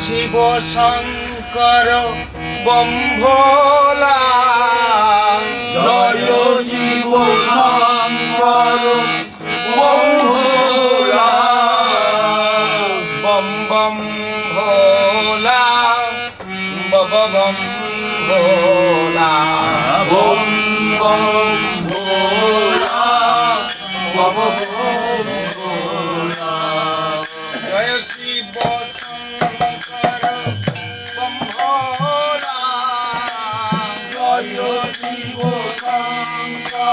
শিব শঙ্কর বম্ভোলা জয় শিব শঙ্কর বম্ভোলা বম বম ভোলা। বব বম ভোলা। বম ভোলা। বম ভোলা। জয় শিব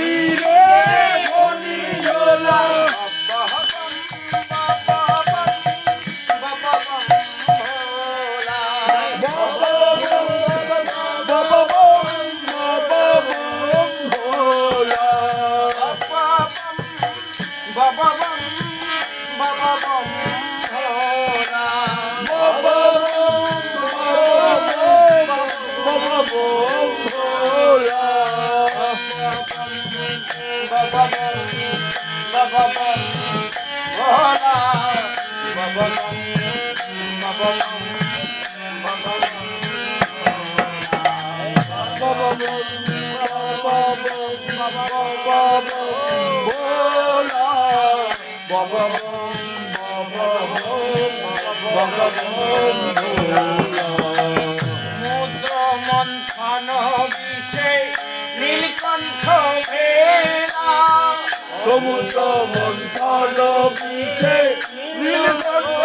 Peter. বাবা বম বাবা বম বাবা বম ভোলা বাবা বম বাবা বম বাবা বম ভোলা সমুদ্র মন্থন বিছে নীলকণ্ঠ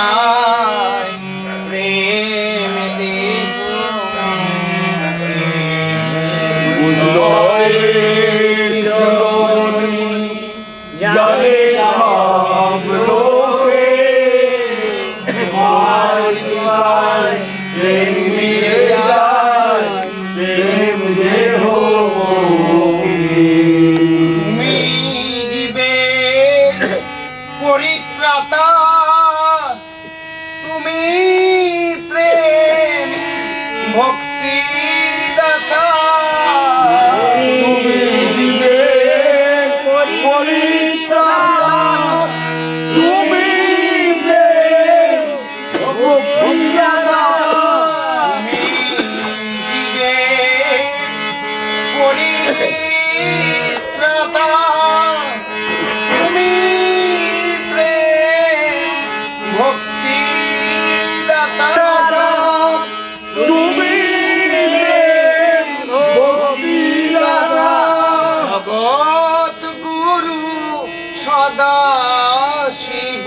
মিলে সদা শিব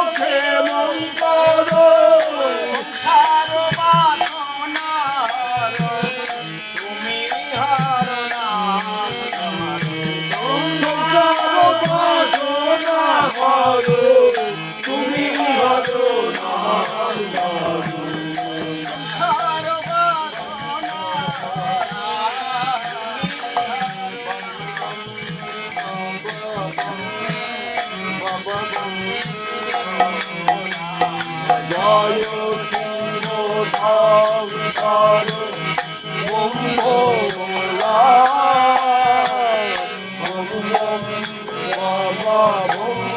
শঙ্কর মঙ্গলা ওম ওম বাবা ওম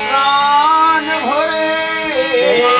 প্রাণ ভরে